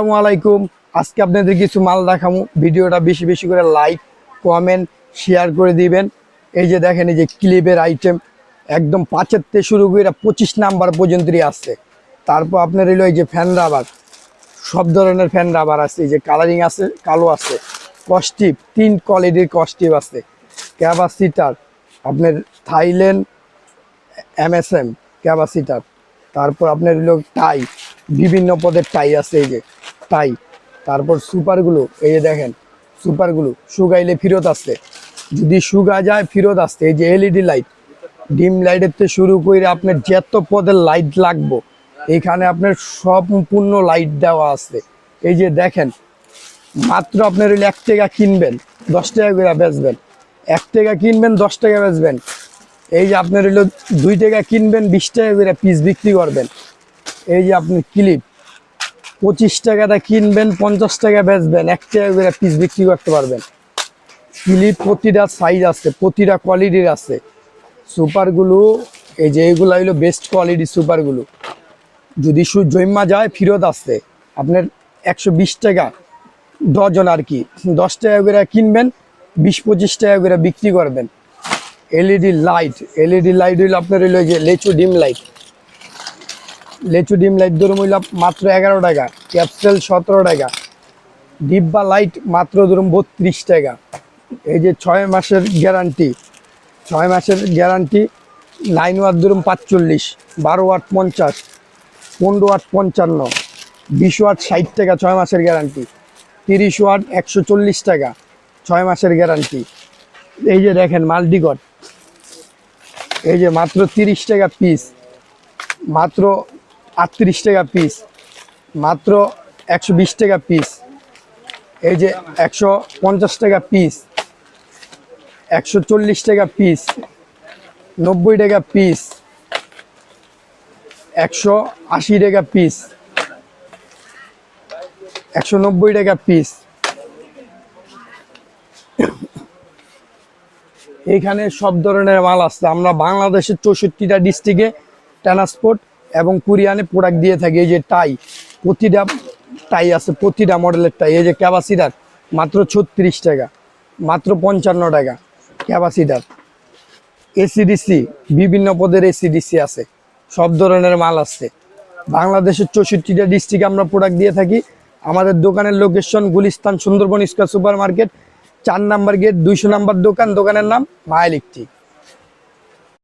আসসালামু আলাইকুম। আজকে আপনাদের কিছু মাল দেখাবো। ভিডিওটা বেশি বেশি করে লাইক কমেন্ট শেয়ার করে দিবেন। এই যে দেখেন, এই যে ক্লিপের আইটেম একদম পাঁচের থেকে শুরু করে পঁচিশ নাম্বার পর্যন্তই আসছে তারপর আপনার এলো এই যে ফ্যান রাবার সব ধরনের ফ্যান রাবার আছে। এই যে কালারিং আছে, কালো আছে। কস্টিপ তিন কোয়ালিটির কস্টিপ আছে। ক্যাপাসিটার আপনার থাইল্যান্ড এমএসএম ক্যাপাসিটার তারপর আপনার হলো টাই বিভিন্ন পদের টাই আছে এই যে। টাই তারপর সুপারগুলো, এই যে দেখেন, সুপারগুলো, শুকাইলে ফেরত আসছে যদি শুকা যায়, ফিরত আসছে এই যে এলইডি লাইট ডিম লাইটের থেকে শুরু করে আপনার যত পদের লাইট লাগবো, এখানে আপনার সম্পূর্ণ লাইট দেওয়া আছে। এই যে দেখেন, মাত্র আপনার এক টাকা কিনবেন, দশ টাকা করে বেচবেন। এক টাকা কিনবেন, দশ টাকা বেচবেন। এই যে আপনার হইল দুই টাকা কিনবেন, বিশ টাকা করে পিস বিক্রি করবেন। এই যে আপনি ক্লিপ পঁচিশ টাকাটা কিনবেন, পঞ্চাশ টাকা বেচবেন, এক টাকা করে পিস বিক্রি করতে পারবেন। ক্লিপ প্রতিটা সাইজ আছে, প্রতিটা কোয়ালিটির আছে। সুপারগুলো এই যে এইগুলো হইল বেস্ট কোয়ালিটি সুপারগুলো যদি সু জৈমা যায়, ফেরত আসছে আপনার একশো বিশ টাকা ডজন আর কি। দশ টাকা করে কিনবেন, বিশ পঁচিশ টাকা করে বিক্রি করবেন। এলইডি লাইট এলইডি লাইট হইল আপনার হইল যে লেচু ডিম লাইট লেচু ডিম লাইট ধরুন হইল মাত্র এগারো টাকা ক্যাপসেল সতেরো টাকা, ডিব্বা লাইট মাত্র ধরুন বত্রিশ টাকা। এই যে ছয় মাসের গ্যারান্টি ছয় মাসের গ্যারান্টি নাইন ওয়াট ধরুন পাঁচচল্লিশ, বারো ওয়াট পঞ্চাশ, পনেরো ওয়াট পঞ্চান্ন, বিশ ওয়াট ষাট টাকা ছয় মাসের গ্যারান্টি তিরিশ ওয়াট একশো চল্লিশ টাকা ছয় মাসের গ্যারান্টি এই যে দেখেন মাল্টিকট এই যে মাত্র তিরিশ টাকা পিস মাত্র আটত্রিশ টাকা পিস মাত্র একশো বিশ টাকা পিস এই যে একশো পঞ্চাশ টাকা পিস একশো চল্লিশ টাকা পিস নব্বই টাকা পিস একশো আশি টাকা পিস একশো নব্বই টাকা পিস এইখানে সব ধরনের মাল আসছে আমরা বাংলাদেশের চৌষট্টিটা ডিস্ট্রিক্টে ট্রান্সপোর্ট এবং কুরিয়ানে প্রোডাক্ট দিয়ে থাকি, এই যে টাই প্রতিটা টাই আছে, প্রতিটা মডেলের টাই এই যে ক্যাপাসিটার মাত্র ছত্রিশ টাকা, মাত্র পঞ্চান্ন টাকা ক্যাপাসিটার এসিডিসি বিভিন্ন পদের এসিডিসি আছে, সব ধরনের মাল আছে। বাংলাদেশের চৌষট্টিটা ডিস্ট্রিক্টে আমরা প্রোডাক্ট দিয়ে থাকি, আমাদের দোকানের location Gulistan Sundarban square super market চার নাম্বার গেট দুইশো নাম্বার দোকান, দোকানের নাম মা ইলেকট্রিক